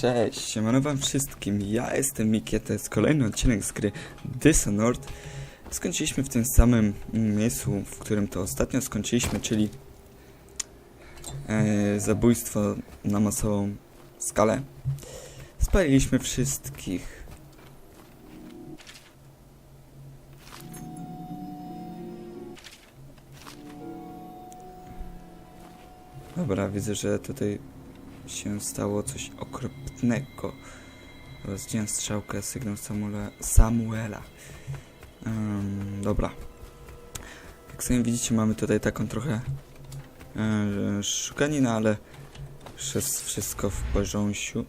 Cześć, siemano wam wszystkim, ja jestem Miki, to jest kolejny odcinek z gry Dishonored. Skończyliśmy w tym samym miejscu, w którym to ostatnio skończyliśmy, czyli e, zabójstwo na masową skalę. Spaliliśmy wszystkich. Dobra, widzę, że tutaj się stało coś okropnego. Zdjąłem strzałkę, sygnał Samuela. Samuela. Ym, dobra. Jak sobie widzicie, mamy tutaj taką trochę yy, szukaninę, ale jest wszystko w porządku.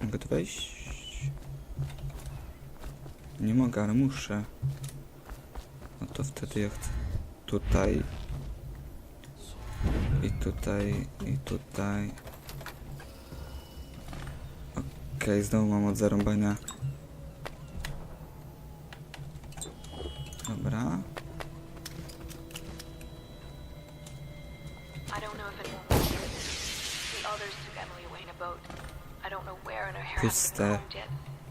Mogę tu wejść? Nie mogę, ale muszę. No to wtedy ja chcę tutaj. I tutaj, i tutaj. Okej, znowu mam od zarąbania. Dobra. I don't know if it won't be here. The others took Emily away in a boat. I don't know where in her hair hasn't Puste. been combed yet.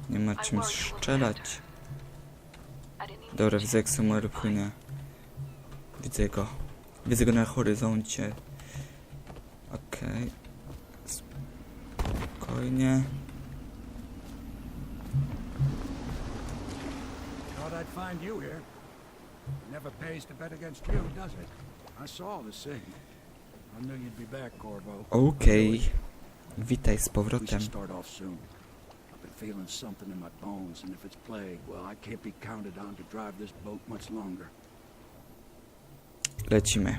Nie ma czym strzelać. I didn't even Dobra, widzę jak Samuel płynie. Widzę go. Widzę go na horyzoncie. Okej. Spokojnie. I'd find you here. Never pays to bet against you, does it? I saw the scene. I knew you'd be back, Corvo. Okej. Witaj z We should powrotem. start off soon. I've been feeling something in my bones, and if it's plague, well, I can't be counted on to drive this boat much longer. Lecimy.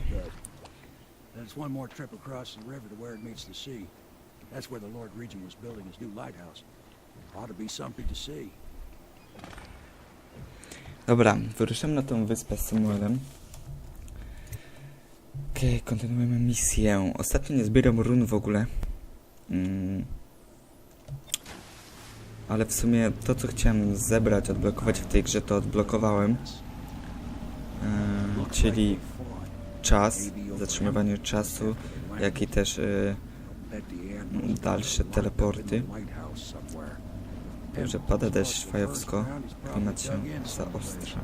There's one more trip across the river to where it meets the sea. That's where the Lord Regent was building his new lighthouse. Ought to be something to see. Dobra, wyruszamy na tą wyspę z Samuelem. Okej, kontynuujemy misję. Ostatnio nie zbieram run w ogóle. Mm. Ale w sumie to, co chciałem zebrać, odblokować w tej grze, to odblokowałem. Yy, czyli czas, zatrzymywanie czasu, jak i też yy, dalsze teleporty. Dobrze, pada deszcz fajowsko, klimat się zaostrza.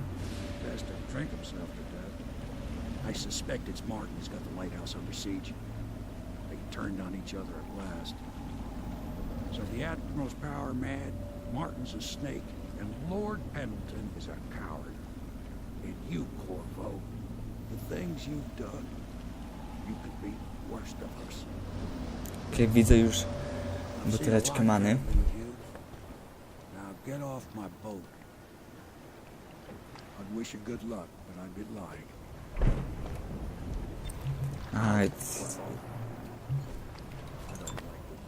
I suspect it's Martin who's got the lighthouse under siege. They turned on each other at last. So the Admiral's power mad, Martin's a snake, and Lord Pendleton is a coward. And you, Corvo, the things you've done, you could be worst of us. Okej, widzę już buteleczkę many. Get off my boat. I'd wish you good luck, but I'd be lying.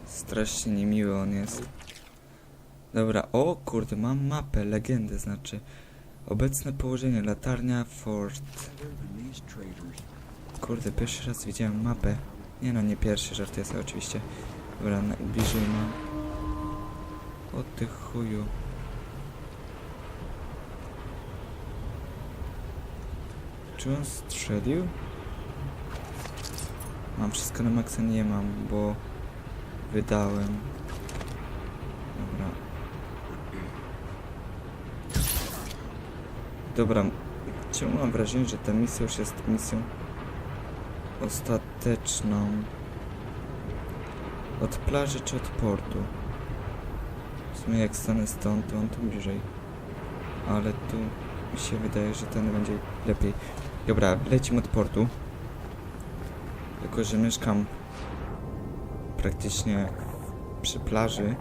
Strasznie niemiły on jest. Dobra, o kurde, mam mapę, legendę, znaczy obecne położenie, latarnia Fort. Kurde, pierwszy raz widziałem mapę. Nie no, nie pierwszy, żartuję sobie oczywiście. Dobra, najbliżej mam. O ty chuju. Czy on strzelił? Mam wszystko na maksa? Nie mam, bo wydałem. Dobra. Dobra, czemu mam wrażenie, że ta misja już jest misją ostateczną. Od plaży czy od portu? W sumie jak stanę stąd, to on tu bliżej. Ale tu mi się wydaje, że ten będzie lepiej. Dobra, lecimy od portu. Tylko, że mieszkam praktycznie przy plaży.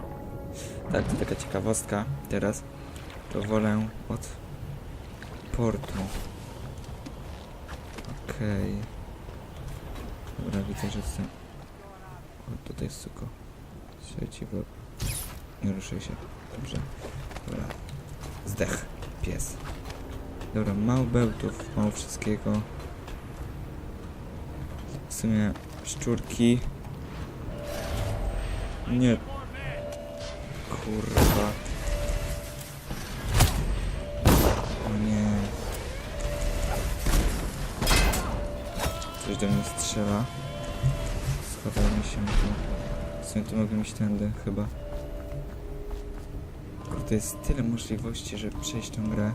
Tak, to taka ciekawostka teraz. To wolę od portu. Okej. Dobra, widzę, że jestem... O, tutaj jest suko. Świeci w. Nie ruszaj się. Dobrze. Dobra. Zdech. Pies. Dobra, mało bełtów, mało wszystkiego. W sumie szczurki. Nie. Kurwa. O nie. Coś do mnie strzela. Schowajmy się tu. W sumie tu mogę iść tędy chyba. Naprawdę jest tyle możliwości, żeby przejść tę grę.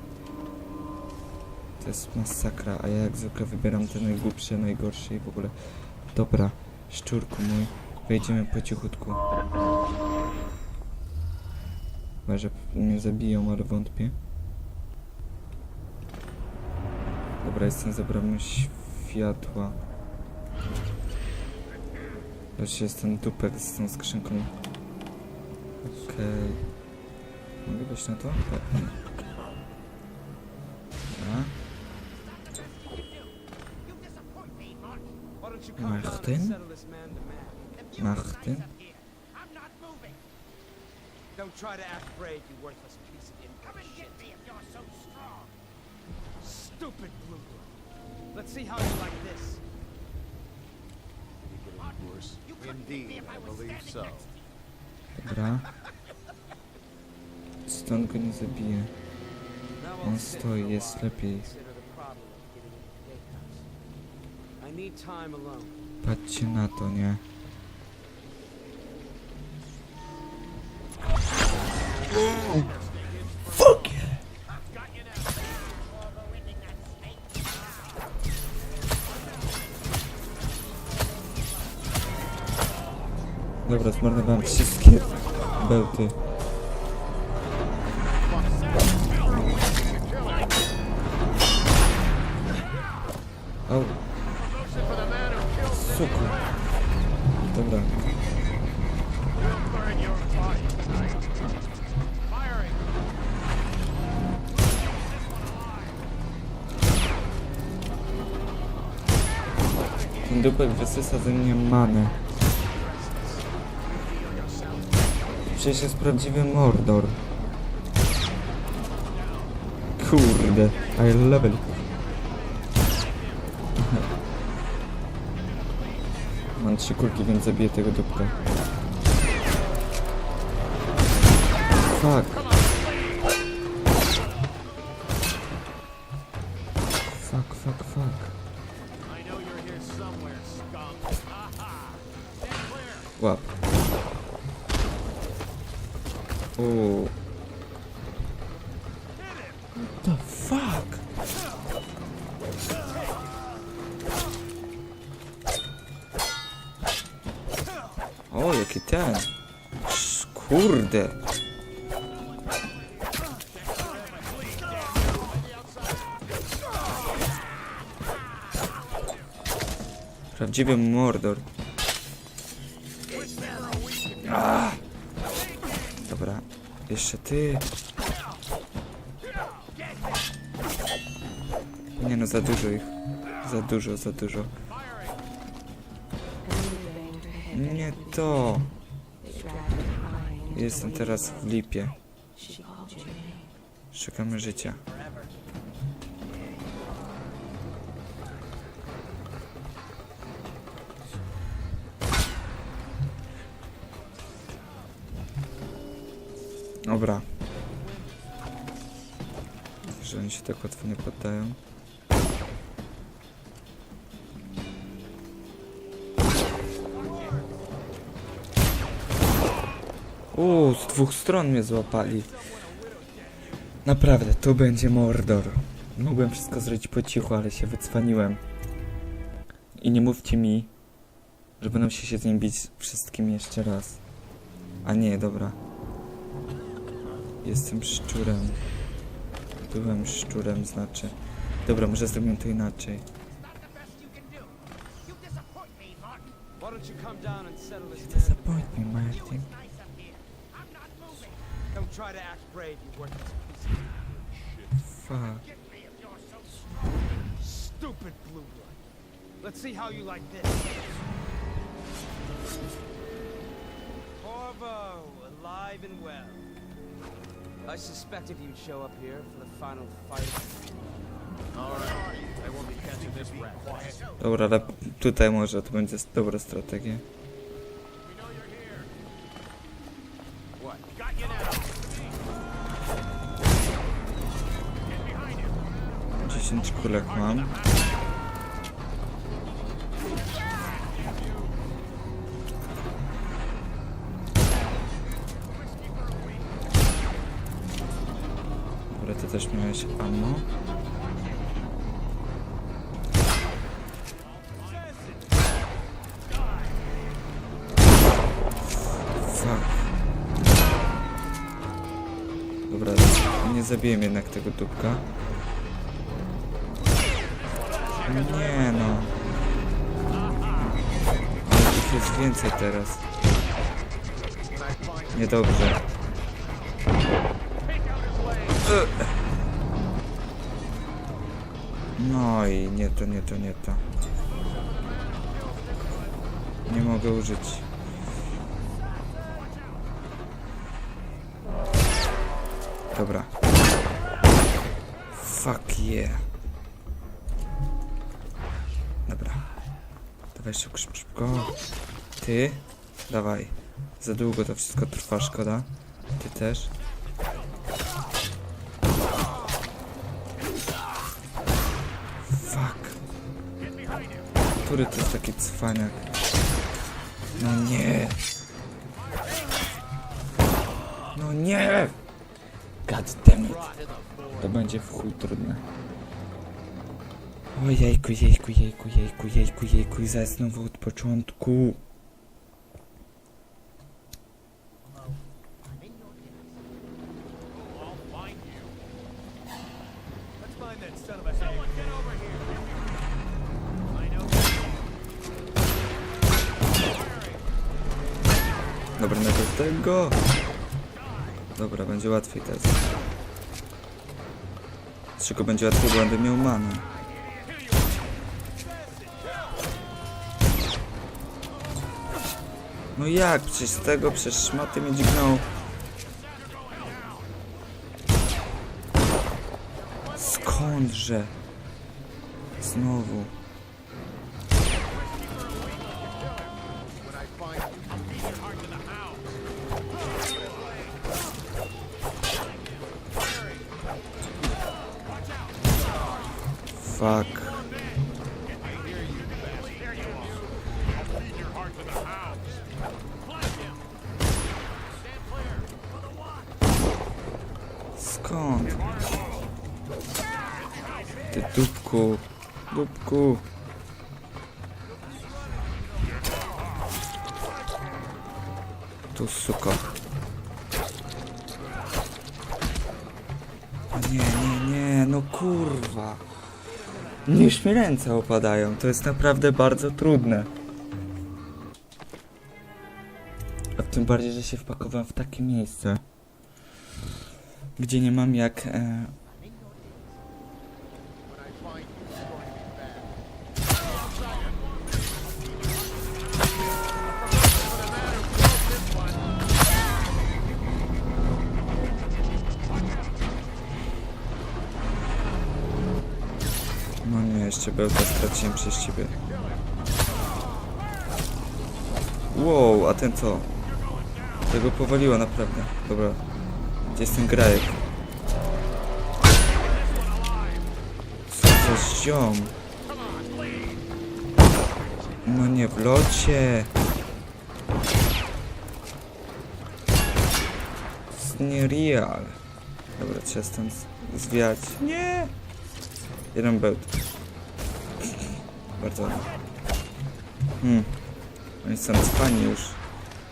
To jest masakra, a ja jak zwykle wybieram te najgłupsze, najgorsze i w ogóle... Dobra, szczurku mój, wejdziemy po cichutku. Chyba, że mnie zabiją, ale wątpię. Dobra, jestem za bramą światła. Jest ten dupek z tą skrzynką. Okej. Mogę wejść na to? Tak. Martin? Martin? Don't try to act brave, you worthless piece of income shit. Stupid blue. Let's see how you like this. Indeed, I believe so. Dobra. Stąd go nie zabiję. Now On stoi, jest lepiej. I need time alone. Patrzcie na to, nie? Fuck! Dobra, zmarnowałem wszystkie bełty. Ten dupek wysysa ze mnie manę. Przecież jest prawdziwy Mordor. Kurde, I level. Mam trzy kulki, więc zabiję tego dupka. Fuck. Fuck, fuck, fuck. Łap. Uuu. What the fuck? O, jaki ten. Kurde. Prawdziwy Mordor. Ah! Dobra, jeszcze ty. Nie no, za dużo ich. Za dużo, za dużo. Nie to. Jestem teraz w lipie. Szukamy życia. Dobra. Że oni się tak łatwo nie poddają. Uuu, z dwóch stron mnie złapali. Naprawdę, tu będzie Mordor. Mogłem wszystko zrobić po cichu, ale się wycwaniłem. I nie mówcie mi, że będą się z nim bić wszystkim jeszcze raz. A nie, dobra. Jestem szczurem. Byłem szczurem, znaczy. Dobra, może zrobimy to inaczej. Disappoint me, Martin. Fuck. stupid blue blood. Let's see how you like this. Corvo, alive and well. I suspected you'd show up here for the final fight. All right, I won't be catching this rat. Dobra, ale tutaj może to będzie dobra strategia. 10 kulek mam. Też miałeś ammo. Dobra, nie zabiję jednak tego dupka. Nie no. Ich jest więcej teraz. Niedobrze. Ugh. No i nie to, nie to, nie to. Nie mogę użyć. Dobra. Fuck yeah. Dobra. Dawaj szybko, szybko. Ty? Dawaj. Za długo to wszystko trwa, szkoda. Ty też. Który to jest taki cwaniak? No nie. No nie! God damn it. To będzie w chuj trudne. O jejku, jejku, jejku, jejku, jejku, jejku, znowu od początku. Let's find that son of a Someone get over here. I know. Dobra, najpierw tego. Dobra, będzie łatwiej teraz. Czego będzie łatwiej, bo będę miał manę. No jak? Przecież z tego przez szmaty mnie dźgnął. Skądże? Znowu. Fuck. Skąd? Ty dupku. Dupku. Niż mi ręce opadają. To jest naprawdę bardzo trudne. A tym bardziej, że się wpakowałem w takie miejsce, gdzie nie mam jak. E... Nie, jeszcze bełta straciłem przez ciebie. Wow, a ten co? Tego powaliło naprawdę. Dobra. Gdzie jest ten grajek? Co za ziom? No nie, w locie. To jest niereal. Dobra, trzeba stąd zwiać. Nie! Jeden bełt. Bardzo. Hmm. Oni są cwani już.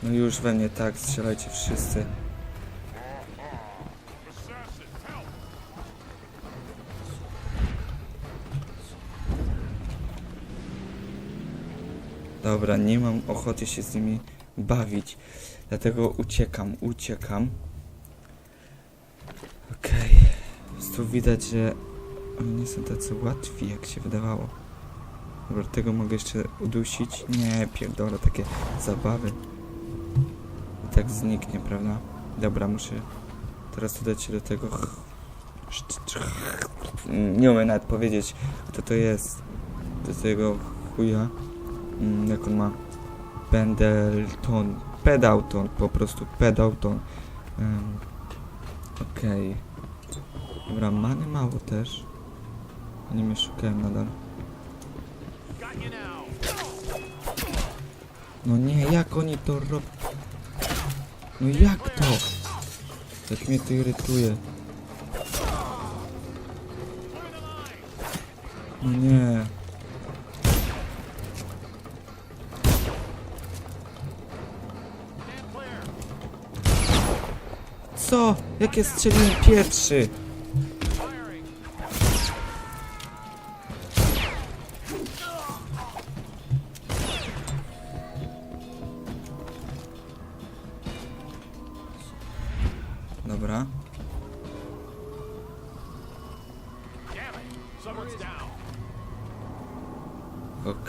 No już we mnie tak, strzelajcie wszyscy. Dobra, nie mam ochoty się z nimi bawić. Dlatego uciekam, uciekam. Okej. Okay. Tu widać, że oni nie są tacy łatwi, jak się wydawało. Dobra, tego mogę jeszcze udusić. Nie, pierdolę, takie zabawy. I tak zniknie, prawda? Dobra, muszę teraz udać się do tego... Nie umiem nawet powiedzieć, kto to jest. Do tego chuja. Mm, Jak on ma? Pendleton. Pedauton, po prostu Pedauton. Um, Okej. Dobra, many mało też. Oni mnie szukają nadal. No nie, jak oni to robią? No jak to? Jak mnie to irytuje. No nie. Co? Jak ja strzeliłem pierwszy?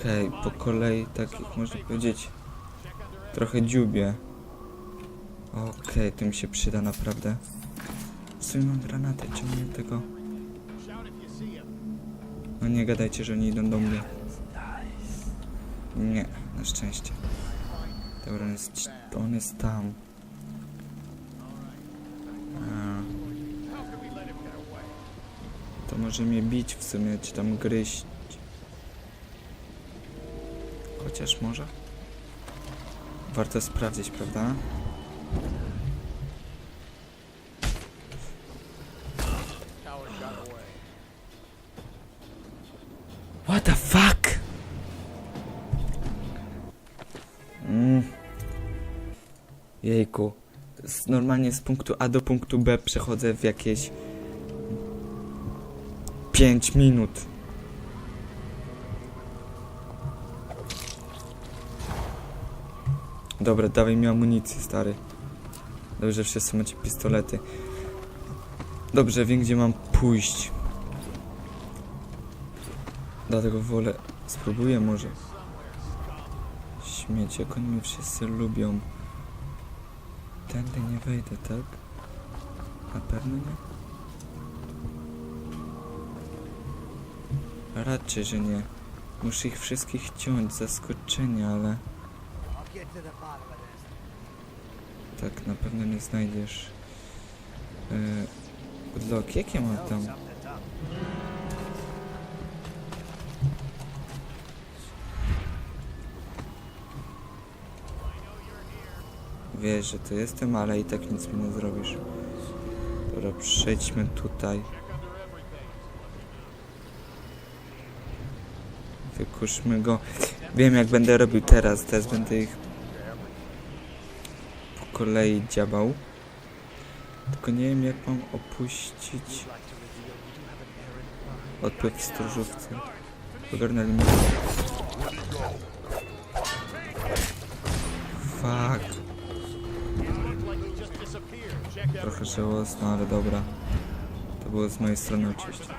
Okej, po kolei, tak jak można powiedzieć, trochę dziubie. Okej, mi się przyda naprawdę. W sumie mam granaty, czemu tego? No nie gadajcie, że oni idą do mnie. Nie, na szczęście. Dobra, on jest, on jest tam. A, to może mnie bić w sumie, czy tam gryźć. Chociaż może? Warto sprawdzić, prawda? What the fuck? Mm. Jejku. Normalnie z punktu A do punktu B przechodzę w jakieś 5 minut. Dobra, dawaj mi amunicję, stary. Dobrze, wszyscy macie pistolety. Dobrze, wiem gdzie mam pójść. Dlatego wolę... Spróbuję może. Śmieć, jak oni mnie wszyscy lubią. Tędy nie wejdę, tak? Na pewno nie? Raczej, że nie. Muszę ich wszystkich ciąć, zaskoczenie, ale... Tak, na pewno nie znajdziesz. Yy, Good jak ja mam tam? Wiesz, że to jestem, ale i tak nic mi nie zrobisz. Dobra, przejdźmy tutaj. Wykuszmy go. Wiem jak będę robił teraz. Teraz będę ich kolei dziabał. Tylko nie wiem jak mam opuścić odpływ w stróżówce. Ogarnęli mnie. Fuck. Trochę żałosno, ale dobra. To było z mojej strony oczywiście.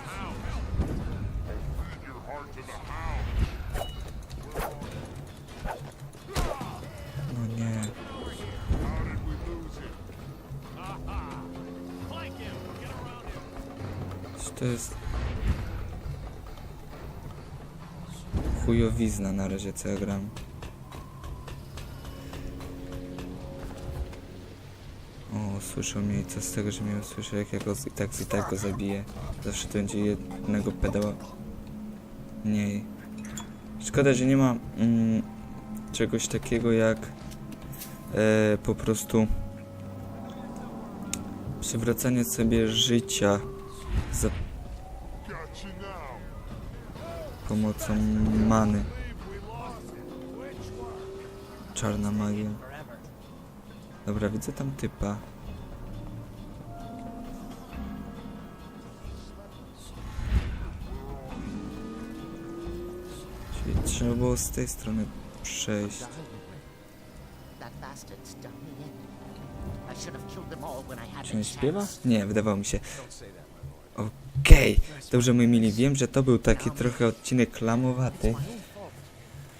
Chujowizna na razie co ja gram. O, słyszał mnie i co z tego, że mnie usłyszał, jak ja go i tak i tak go zabiję. Zawsze to będzie jednego pedała mniej. Szkoda, że nie ma mm, czegoś takiego jak e, po prostu przywracanie sobie życia za pomocą many. Czarna magia. Dobra, widzę tam typa. Czyli trzeba było z tej strony przejść. Czy on śpiewa? Nie, wydawało mi się. Dobrze moi mili, wiem, że to był taki trochę odcinek klamowaty,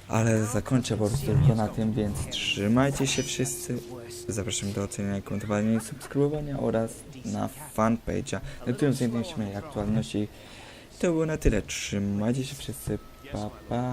ale zakończę po prostu tylko na tym, więc trzymajcie się wszyscy. Zapraszam do oceniania, komentowania i subskrybowania oraz na fanpage'a, na którym znajdują się aktualności. To było na tyle, trzymajcie się wszyscy, pa pa.